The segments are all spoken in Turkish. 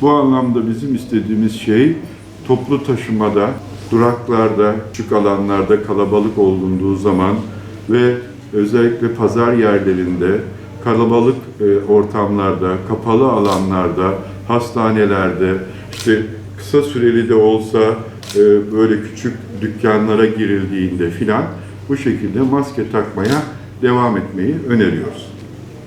Bu anlamda bizim istediğimiz şey toplu taşımada, duraklarda, küçük alanlarda kalabalık olunduğu zaman ve özellikle pazar yerlerinde, kalabalık e, ortamlarda, kapalı alanlarda, hastanelerde, işte kısa süreli de olsa e, böyle küçük dükkanlara girildiğinde filan bu şekilde maske takmaya devam etmeyi öneriyoruz.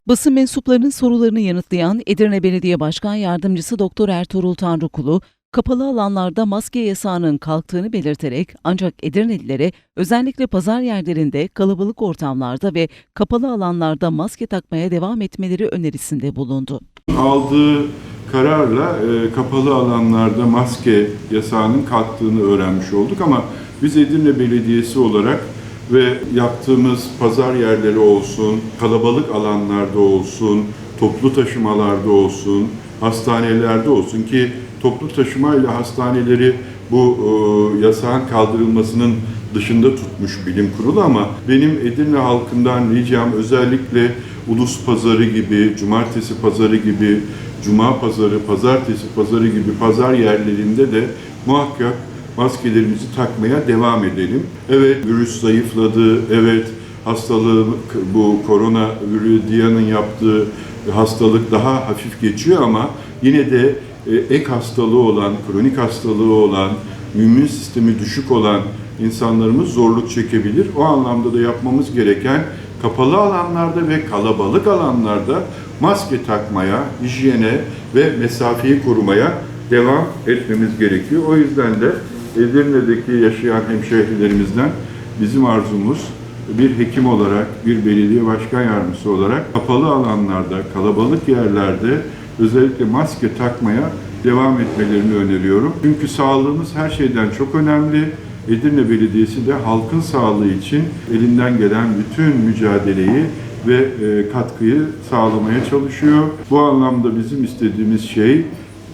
Basın mensuplarının sorularını yanıtlayan Edirne Belediye Başkan Yardımcısı Doktor Ertuğrul Tanrıkulu, kapalı alanlarda maske yasağının kalktığını belirterek ancak Edirnelilere özellikle pazar yerlerinde, kalabalık ortamlarda ve kapalı alanlarda maske takmaya devam etmeleri önerisinde bulundu. aldığı kararla e, kapalı alanlarda maske yasağının kalktığını öğrenmiş olduk ama biz Edirne Belediyesi olarak ve yaptığımız pazar yerleri olsun, kalabalık alanlarda olsun, toplu taşımalarda olsun, hastanelerde olsun ki toplu taşımayla hastaneleri bu e, yasağın kaldırılmasının dışında tutmuş bilim kurulu ama benim Edirne halkından ricam özellikle Ulus Pazarı gibi, Cumartesi Pazarı gibi, Cuma Pazarı, Pazartesi Pazarı gibi pazar yerlerinde de muhakkak maskelerimizi takmaya devam edelim. Evet virüs zayıfladı, evet hastalığı bu korona virüdiyanın yaptığı hastalık daha hafif geçiyor ama yine de e, ek hastalığı olan, kronik hastalığı olan, immün sistemi düşük olan insanlarımız zorluk çekebilir. O anlamda da yapmamız gereken kapalı alanlarda ve kalabalık alanlarda maske takmaya, hijyene ve mesafeyi korumaya devam etmemiz gerekiyor. O yüzden de Edirne'deki yaşayan hemşehrilerimizden bizim arzumuz bir hekim olarak, bir belediye başkan yardımcısı olarak kapalı alanlarda, kalabalık yerlerde özellikle maske takmaya devam etmelerini öneriyorum. Çünkü sağlığımız her şeyden çok önemli. Edirne Belediyesi de halkın sağlığı için elinden gelen bütün mücadeleyi ve e, katkıyı sağlamaya çalışıyor. Bu anlamda bizim istediğimiz şey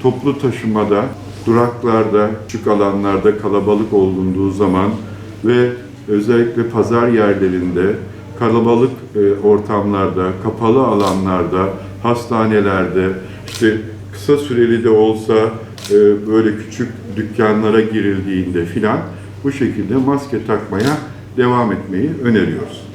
toplu taşımada, duraklarda, küçük alanlarda kalabalık olunduğu zaman ve özellikle pazar yerlerinde, kalabalık e, ortamlarda, kapalı alanlarda, hastanelerde, işte kısa süreli de olsa e, böyle küçük dükkanlara girildiğinde filan bu şekilde maske takmaya devam etmeyi öneriyoruz.